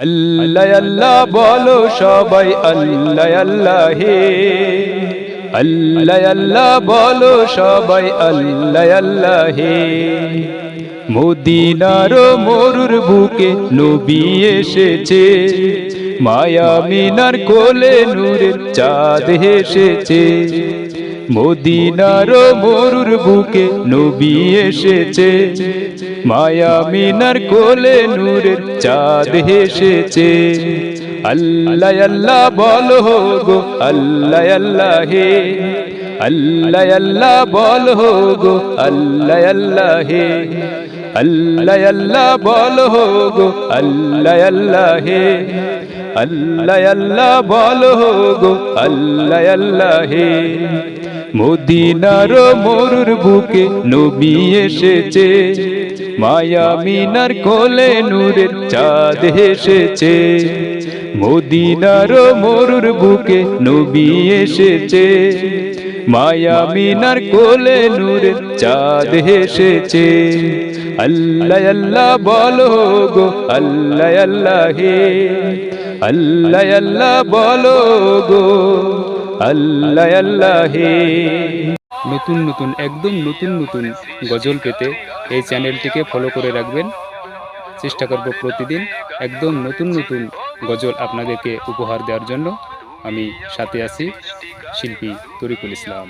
আল্লাহ আল্লাহ বলো সবাই আল্লাহ আল্লাহ হে আল্লাহ আল্লাহ বলো সবাই আল্লাহ আল্লাহ হে মদিনার মরুর বুকে নবী এসেছে। মায়া মিনার কোলে নূরের চাঁদ হেসেছে। মদিনার মরুর বুকে নবী এসেছে। মায়া মিনার কোলে নূরের চাঁদ হেসেছে। আল্লাহ আল্লাহ বলো গো, আল্লাহ আল্লাহ হে। আল্লাহ আল্লাহ বলো গো, আল্লাহ আল্লাহ হে। আল্লাহ আল্লাহ বলো গো, আল্লাহ আল্লাহ হে। আল্লাহ আল্লাহ বলো গো আল্লাহ আল্লাহ, মদিনার মরুর বুকে নবী এসেছে। মায়া মিনার কোলে নূরের চাঁদ হেসেছে মদিনার মরুর বুকে নবী এসেছে। মায়া মিনার কোলে নূরের চাঁদ হেসেছে। আল্লাহ আল্লাহ বলো গো, আল্লাহ আল্লাহ হে। আল্লাহ আল্লাহ বলো গো, আল্লাহ আল্লাহ হে। নতুন নতুন, একদম নতুন নতুন গজল পেতে এই চ্যানেলটিকে ফলো করে রাখবেন। চেষ্টা করব প্রতিদিন একদম নতুন নতুন গজল আপনাদেরকে উপহার দেওয়ার জন্য। আমি সাথে আছি শিল্পী তরিকুল ইসলাম।